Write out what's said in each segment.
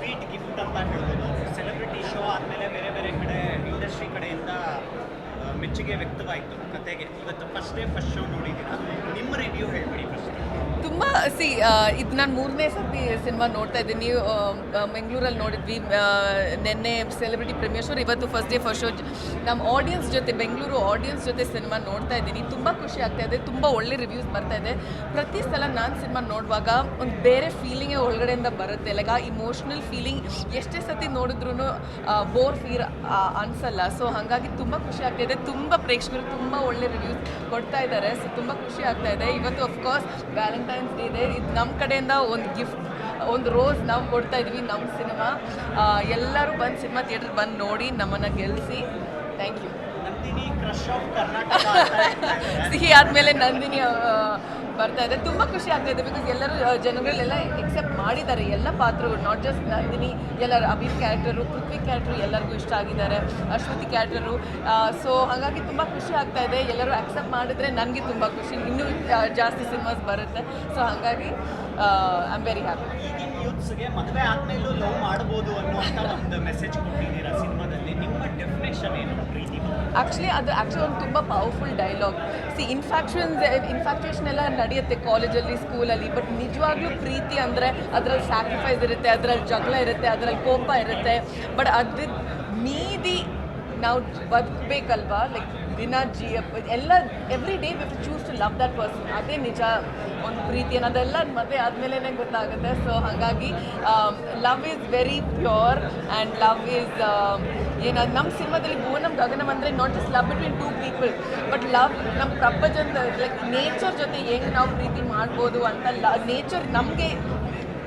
sweet ಮೆಚ್ಚುಗೆ ವ್ಯಕ್ತವಾಯಿತು ಕತೆಗೆ. ಇವತ್ತು ಫಸ್ಟ್ ಡೇ ಫಸ್ಟ್ ಶೋ ನೋಡಿದ್ದೀರಾ? ನಿಮ್ಮ ರಿವ್ಯೂ ಹೇಳ್ಬಿಡಿ ಫಸ್ಟ್ ತುಂಬ ಸಿ ಇದು ನಾನು ಮೂರನೇ ಸರ್ತಿ ಸಿನಿಮಾ ನೋಡ್ತಾ ಇದ್ದೀನಿ. ನೀವು ಬೆಂಗಳೂರಲ್ಲಿ ನೋಡಿದ್ವಿ. ನಿನ್ನೆ ಸೆಲೆಬ್ರಿಟಿ ಪ್ರೀಮಿಯರ್ ಶೋ ಇವತ್ತು ಫಸ್ಟ್ ಡೇ ಫಸ್ಟ್ ಶೋ ನಮ್ಮ ಆಡಿಯನ್ಸ್ ಜೊತೆ, ಬೆಂಗಳೂರು ಆಡಿಯನ್ಸ್ ಜೊತೆ ಸಿನಿಮಾ ನೋಡ್ತಾ ಇದ್ದೀನಿ. ತುಂಬ ಖುಷಿ ಆಗ್ತಾ ಇದೆ. ತುಂಬ ಒಳ್ಳೆ ರಿವ್ಯೂಸ್ ಬರ್ತಾ ಇದೆ. ಪ್ರತಿ ಸಲ ನಾನು ಸಿನಿಮಾ ನೋಡುವಾಗ ಒಂದು ಬೇರೆ ಫೀಲಿಂಗೇ ಒಳಗಡೆಯಿಂದ ಬರುತ್ತೆ. ಲೈಕ್ ಆ ಇಮೋಷ್ನಲ್ ಫೀಲಿಂಗ್ ಎಷ್ಟೇ ಸತಿ ನೋಡಿದ್ರು ಬೋರ್ ಫೀರ್ ಅನ್ಸಲ್ಲ. ಸೊ ಹಾಗಾಗಿ ತುಂಬ ಖುಷಿ ಆಗ್ತಾ ಇದೆ. ತುಂಬ ಪ್ರೇಕ್ಷಕರು ತುಂಬ ಒಳ್ಳೆ ರಿವ್ಯೂಸ್ ಕೊಡ್ತಾ ಇದ್ದಾರೆ. ಸೊ ತುಂಬ ಖುಷಿ ಆಗ್ತಾ ಇದೆ. ಇವತ್ತು ಅಫ್ಕೋರ್ಸ್ ವ್ಯಾಲೆಂಟೈನ್ಸ್ ಡೇ ಇದೆ ಇದು ನಮ್ಮ ಕಡೆಯಿಂದ ಒಂದು ಗಿಫ್ಟ್ ಒಂದು ರೋಸ್ ನಾವು ಕೊಡ್ತಾ ಇದ್ವಿ ನಮ್ಮ ಸಿನಿಮಾ ಎಲ್ಲರೂ ಬಂದು ಸಿನಿಮಾ ಥಿಯೇಟರ್ ಬಂದು ನೋಡಿ ನಮ್ಮನ್ನು ಗೆಲ್ಲಿಸಿ ಥ್ಯಾಂಕ್ ಯು. ಸಿಹಿ ಆದಮೇಲೆ ನಂದಿನಿ ಬರ್ತಾ ಇದೆ. ತುಂಬ ಖುಷಿ ಆಗ್ತಾ ಇದೆ ಬಿಕಾಸ್ ಎಲ್ಲರೂ ಜನಗಳೆಲ್ಲ ಎಕ್ಸೆಪ್ಟ್ ಮಾಡಿದ್ದಾರೆ. ಎಲ್ಲ ಪಾತ್ರಗಳು ನಾಟ್ ಜಸ್ಟ್ ನಂದಿನಿ ಎಲ್ಲರ ಅಭಿನ್ ಕ್ಯಾರೆಕ್ಟರು ಪೃಥ್ವಿ ಕ್ಯಾರೆಕ್ಟರು ಎಲ್ಲರಿಗೂ ಇಷ್ಟ ಆಗಿದ್ದಾರೆ. ಅಶ್ವತಿ ಕ್ಯಾರೆಕ್ಟರು ಸೊ ಹಾಗಾಗಿ ತುಂಬ ಖುಷಿ ಆಗ್ತಾ ಇದೆ. ಎಲ್ಲರೂ ಅಕ್ಸೆಪ್ಟ್ ಮಾಡಿದ್ರೆ ನನಗೆ ತುಂಬ ಖುಷಿ. ಇನ್ನೂ ಜಾಸ್ತಿ ಸಿನಿಮಾಸ್ ಬರುತ್ತೆ. ಸೊ ಹಾಗಾಗಿ ಐ ಆಮ್ ವೆರಿ ಹ್ಯಾಪಿ ಯೂತ್ಸ್ಗೆ ಮದುವೆ ಆದ್ಮೇಲೂ ಲವ್ ಮಾಡ್ಬೋದು ಅನ್ನುವಂಥ ಒಂದು ಮೆಸೇಜ್ ಕೊಟ್ಟಿದ್ದೀರಾ ಸಿನಿಮಾದಲ್ಲಿ? ನಿಮ್ಮ ಡೆಫಿನೇಷನ್ ಏನು ಪ್ರೀತಿ? ಆ್ಯಕ್ಚುಲಿ ಅದು ಆ್ಯಕ್ಚುಲಿ ಒಂದು ತುಂಬ powerful dialogue see infatuations infatuation ಎಲ್ಲ ನಡೆಯುತ್ತೆ ಕಾಲೇಜಲ್ಲಿ, ಸ್ಕೂಲಲ್ಲಿ. ಬಟ್ ನಿಜವಾಗ್ಲೂ ಪ್ರೀತಿ ಅಂದರೆ ಅದರಲ್ಲಿ ಸ್ಯಾಕ್ರಿಫೈಸ್ ಇರುತ್ತೆ, ಅದರಲ್ಲಿ ಜಗಳ ಇರುತ್ತೆ, ಅದರಲ್ಲಿ ಕೋಪ ಇರುತ್ತೆ. ಬಟ್ ಅದು ಮೀದಿ ನಾವು ಬದುಕಬೇಕಲ್ವಾ ಲೈಕ್ ದಿನ ಜಿ ಎಲ್ಲ every day we choose to love that person ಅದೇ ನಿಜ, ಒಂದು ಪ್ರೀತಿ ಅನ್ನೋದೆಲ್ಲ ಮದುವೆ ಆದಮೇಲೆ ಗೊತ್ತಾಗುತ್ತೆ. ಸೊ ಹಾಗಾಗಿ love is very pure and love is ಏನು ನಮ್ಮ ಸಿನಿಮಾದಲ್ಲಿ ಭುವನಂ ಗಗನಂ ಅಂದರೆ not just love between two people but love ನಮ್ಮ ಪ್ರಪಂಚದ ಲೈಕ್ ನೇಚರ್ ಜೊತೆ ಹೆಂಗೆ ನಾವು ಪ್ರೀತಿ ಮಾಡ್ಬೋದು ಅಂತ ಲ ನೇಚರ್ ನಮಗೆ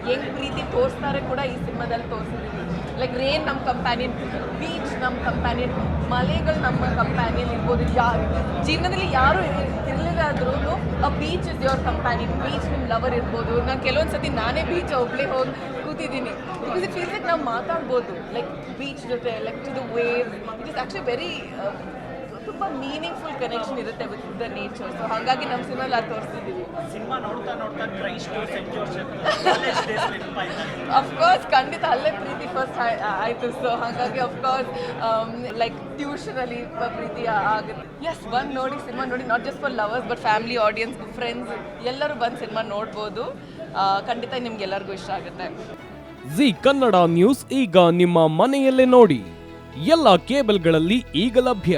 ಹೆಂಗೆ ಪ್ರೀತಿ ತೋರಿಸ್ತಾರೆ ಕೂಡ ಈ ಸಿನಿಮಾದಲ್ಲಿ ತೋರಿಸಿದ್ದೀವಿ ಲೈಕ್ ರೇನ್ ನಮ್ಮ ಕಂಪ್ಯಾನಿಯನ್ ಬೀಚ್ ನಮ್ಮ ಕಂಪ್ಯಾನಿಯನ್ ಮಲೆಗಳು ನಮ್ಮ ಕಂಪ್ಯಾನಿಯನ್ ಇರ್ಬೋದು ಯಾರು. ಜೀವನದಲ್ಲಿ ಯಾರು ಇರಲಿಲ್ಲಾದ್ರೂ ಆ beach is your companion beach ನಿಮ್ಮ ಲವರ್ ಇರ್ಬೋದು. ನಾನು ಕೆಲವೊಂದು ಸತಿ ನಾನೇ ಬೀಚ್ ಒಬ್ಬಳೇ ಹೋಗಿ ಕೂತಿದ್ದೀನಿ. ಬಿಕಾಸ್ ಇಟ್ ಫೀಲ್ಸ್ ಲೈಕ್ ನಾವು ಮಾತಾಡ್ಬೋದು. ಲೈಕ್ ಬೀಚ್ ಜೊತೆ like to the wave it is actually very ತುಂಬ ಮೀನಿಂಗ್ಫುಲ್ ಕನೆಕ್ಷನ್ ಇರುತ್ತೆ ವಿತ್ ದ ನೇಚರ್ ಸೊ ಹಾಗಾಗಿ ನಮ್ಮ ಸಿನಿಮಾಲ್ಲಿ ಅದು ತೋರಿಸ್ತಿದ್ದೀವಿ ಸಿನಿಮಾ ನೋಡ್ತಾ ನೋಡ್ತಾ ಕ್ರೈಸ್ಟ್ ಸೆಂಟ್ ಜೋಸೆಫ್ ಅಫ್ಕೋರ್ಸ್ ಖಂಡಿತ ಅಲ್ಲೇ ಪ್ರೀತಿ ಫಸ್ಟ್ ಆಯಿತು. ಸೊ ಹಾಗಾಗಿ ಅಫ್ಕೋರ್ಸ್ ಲೈಕ್ ಟ್ಯೂಷನಲ್ಲಿ ಪ್ರೀತಿ ಆಗುತ್ತೆ. ಎಸ್ ಬಂದು ನೋಡಿ ಸಿನಿಮಾ ನೋಡಿ not just for lovers but family audience friends ಎಲ್ಲರೂ ಬಂದು ಸಿನಿಮಾ ನೋಡ್ಬೋದು. ಖಂಡಿತ ನಿಮ್ಗೆಲ್ಲರಿಗೂ ಇಷ್ಟ ಆಗುತ್ತೆ. ಜಿ ಕನ್ನಡ ನ್ಯೂಸ್ ಈಗ ನಿಮ್ಮ ಮನೆಯಲ್ಲೇ ನೋಡಿ. ಎಲ್ಲ ಕೇಬಲ್ಗಳಲ್ಲಿ ಈಗ ಲಭ್ಯ.